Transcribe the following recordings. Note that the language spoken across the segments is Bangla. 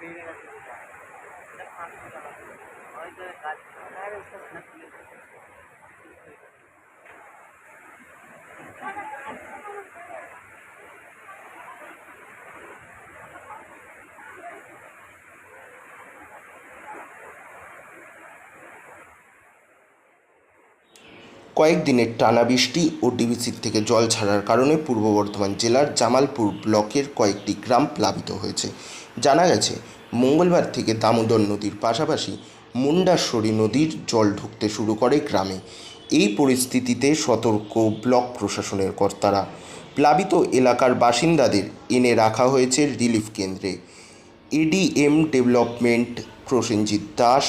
और इधर गाछ है उसका কয়েকদিনের টানা বৃষ্টি ও ডিবিসির থেকে জল ছাড়ার কারণে পূর্ব বর্ধমান জেলার জামালপুর ব্লকের কয়েকটি গ্রাম প্লাবিত হয়েছে। জানা গেছে, মঙ্গলবার থেকে দামোদর নদীর পাশাপাশি মুন্ডাশ্বরী নদীর জল ঢুকতে শুরু করে গ্রামে। এই পরিস্থিতিতে সতর্ক ব্লক প্রশাসনের কর্তারা, প্লাবিত এলাকার বাসিন্দাদের এনে রাখা হয়েছে রিলিফ কেন্দ্রে। এডিএম ডেভেলপমেন্ট প্রসেনজিৎ দাস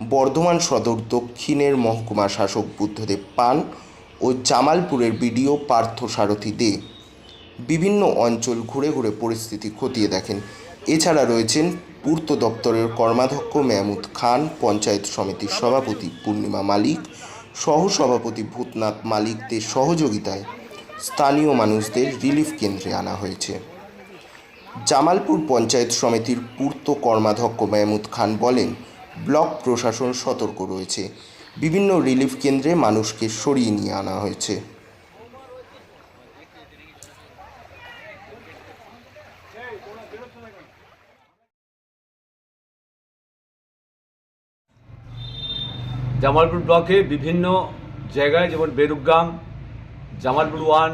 বর্ধমান সদর দক্ষিণের মহকুমা শাসক বুদ্ধদেব পান ও জামালপুরের বিডিও পার্থ সারথী দে বিভিন্ন অঞ্চল ঘুরে ঘুরে পরিস্থিতি খতিয়ে দেখেন। এছাড়া রয়েছেন পূর্ত দপ্তরের কর্মাধ্যক্ষ মেহমুদ খান, পঞ্চায়েত সমিতির সভাপতি পূর্ণিমা মালিক, সহসভাপতি ভূতনাথ মালিকদের সহযোগিতায় স্থানীয় মানুষদের রিলিফ কেন্দ্রে আনা হয়েছে। জামালপুর পঞ্চায়েত সমিতির পূর্ত কর্মাধ্যক্ষ মেহমুদ খান বলেন ব্লক প্রশাসন সতর্ক রয়েছে। বিভিন্ন রিলিফ কেন্দ্রে মানুষকে সরিয়ে নিয়ে আনা হয়েছে। জামালপুর ব্লকে বিভিন্ন জায়গায় যেমন বেরুগ্রাম, জামালপুর ওয়ান,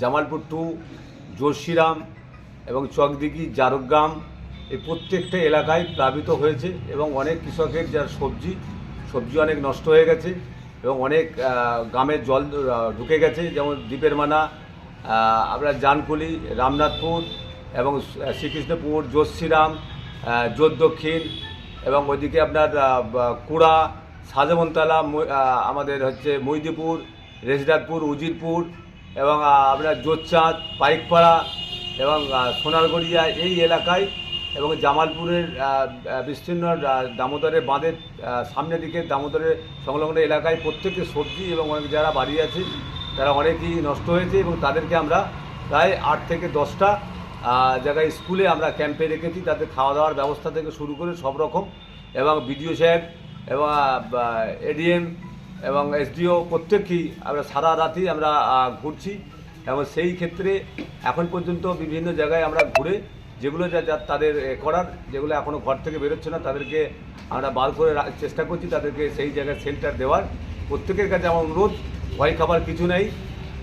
জামালপুর টু জোশিরাম এবং চকদিঘি, জারুগ্রাম এই প্রত্যেকটা এলাকায় প্লাবিত হয়েছে এবং অনেক কৃষকের যার সবজি সবজি অনেক নষ্ট হয়ে গেছে এবং অনেক গ্রামের জল ঢুকে গেছে, যেমন দ্বীপের মানা আপনার জানকুলি, রামনাথপুর এবং শ্রীকৃষ্ণপুর জোশিরাম জোর দক্ষিণ এবং ওইদিকে আপনার কুড়া সাজমনতলা আমাদের হচ্ছে মৈদিপুর রেজদাতপুর উজিরপুর এবং আপনার জোরচাঁদ পাইকপাড়া এবং সোনারগড়িয়া এই এলাকায় এবং জামালপুরের বিস্তীর্ণ দামোদরের বাঁধের সামনের দিকে দামোদরের সংলগ্ন এলাকায় প্রত্যেকের সবজি এবং অনেক যারা বাড়ি আছে, তারা অনেকই নষ্ট হয়েছে এবং তাদেরকে আমরা প্রায় আট থেকে দশটা জায়গায় স্কুলে আমরা ক্যাম্পে রেখেছি। তাদের খাওয়া দাওয়ার ব্যবস্থা থেকে শুরু করে সব রকম এবং বিডিও সাহেব এবং এডিএম এবং এসডিও প্রত্যেককেই আমরা সারা রাতই আমরা ঘুরছি এবং সেই ক্ষেত্রে এখন পর্যন্ত বিভিন্ন জায়গায় আমরা ঘুরে যেগুলো যা তাদের করার, যেগুলো এখনও ঘর থেকে বেরোচ্ছে না, তাদেরকে আমরা বার করে চেষ্টা করছি তাদেরকে সেই জায়গায় সেন্টার দেওয়ার। প্রত্যেকের কাছে আমার অনুরোধ, ভয় খাবার কিছু নেই।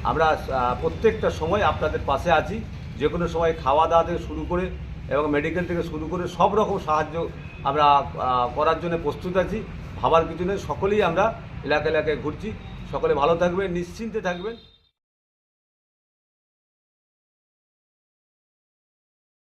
আমরা প্রত্যেকটা সময় আপনাদের পাশে আছি। যে কোনো সময় খাওয়া দাওয়া থেকে শুরু করে এবং মেডিকেল থেকে শুরু করে সব রকম সাহায্য আমরা করার জন্য প্রস্তুত আছি। ভাবার কিছু নেই, সকলেই আমরা এলাকা এলাকায় ঘুরছি। সকলে ভালো থাকবেন, নিশ্চিন্তে থাকবেন।